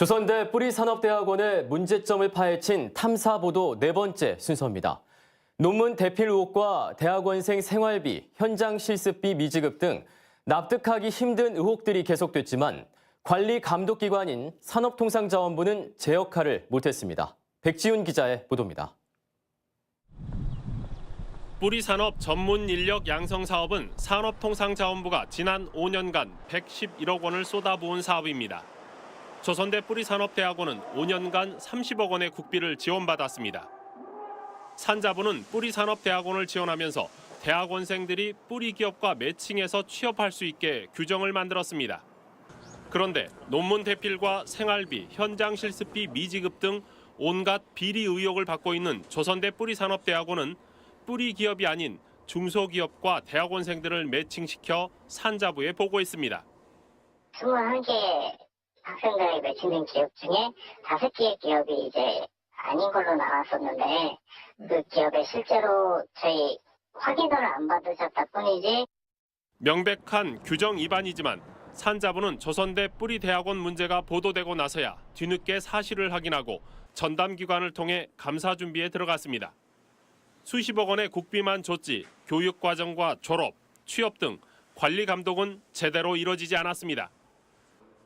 조선대 뿌리산업대학원의 문제점을 파헤친 탐사보도 네 번째 순서입니다. 논문 대필 의혹과 대학원생 생활비, 현장 실습비 미지급 등 납득하기 힘든 의혹들이 계속됐지만 관리 감독기관인 산업통상자원부는 제 역할을 못했습니다. 백지훈 기자의 보도입니다. 뿌리산업 전문 인력 양성 사업은 산업통상자원부가 지난 5년간 111억 원을 쏟아부은 사업입니다. 조선대 뿌리산업대학원은 5년간 30억 원의 국비를 지원받았습니다. 산자부는 뿌리산업대학원을 지원하면서 대학원생들이 뿌리 기업과 매칭해서 취업할 수 있게 규정을 만들었습니다. 그런데 논문 대필과 생활비, 현장 실습비 미지급 등 온갖 비리 의혹을 받고 있는 조선대 뿌리산업대학원은 뿌리 기업이 아닌 중소기업과 대학원생들을 매칭시켜 산자부에 보고했습니다. 21개 학생들에게 매칭된 기업 중에 다섯 개의 기업이 이제 아닌 걸로 나왔었는데 그 기업에 실제로 저희 확인을 안 받으셨다 뿐이지 명백한 규정 위반이지만 산자부는 조선대 뿌리 대학원 문제가 보도되고 나서야 뒤늦게 사실을 확인하고 전담 기관을 통해 감사 준비에 들어갔습니다. 수십억 원의 국비만 줬지 교육 과정과 졸업, 취업 등 관리 감독은 제대로 이뤄지지 않았습니다.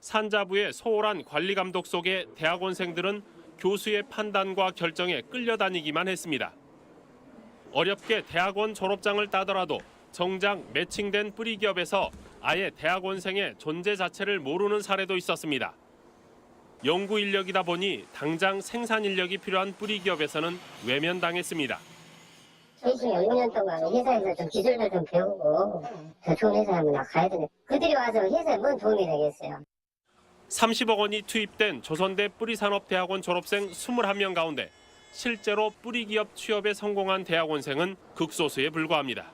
산자부의 소홀한 관리 감독 속에 대학원생들은 교수의 판단과 결정에 끌려다니기만 했습니다. 어렵게 대학원 졸업장을 따더라도 정작 매칭된 뿌리 기업에서 아예 대학원생의 존재 자체를 모르는 사례도 있었습니다. 연구 인력이다 보니 당장 생산 인력이 필요한 뿌리 기업에서는 외면당했습니다. 중에 6년 동안 회사에서 좀 기술도 좀 배우고 더 좋은 회사 한번 가야 되는데 그들이 와서 회사에 뭔 도움이 되겠어요. 30억 원이 투입된 조선대 뿌리산업대학원 졸업생 21명 가운데 실제로 뿌리 기업 취업에 성공한 대학원생은 극소수에 불과합니다.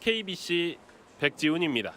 KBC 백지훈입니다.